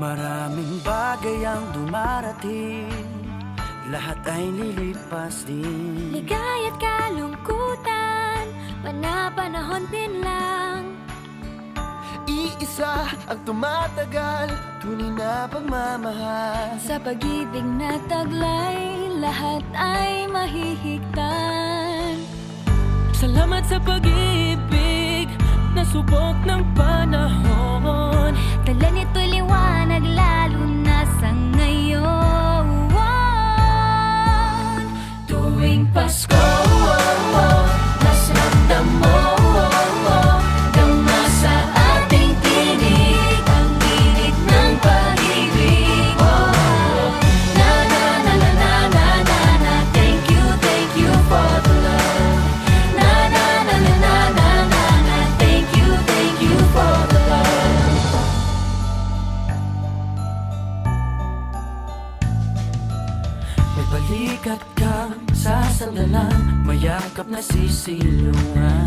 Maraming bagay ang dumarating. Lahat ay lilipas din. Ligaya't kalungkutan Panapanahon din lang. Iisa ang tumatagal Tunay na pagmamahal. Sa pag-ibig na taglay Lahat ay mahihigtan. Salamat sa pag-ibig Nasubok ng panahon Pasko Mas ramdam mo sa ating tinig ng pag-ibig Na Thank you, thank you for the love na na na na na Thank you, thank you for the love May balikat kang sasandalan Mayakap na sisilungan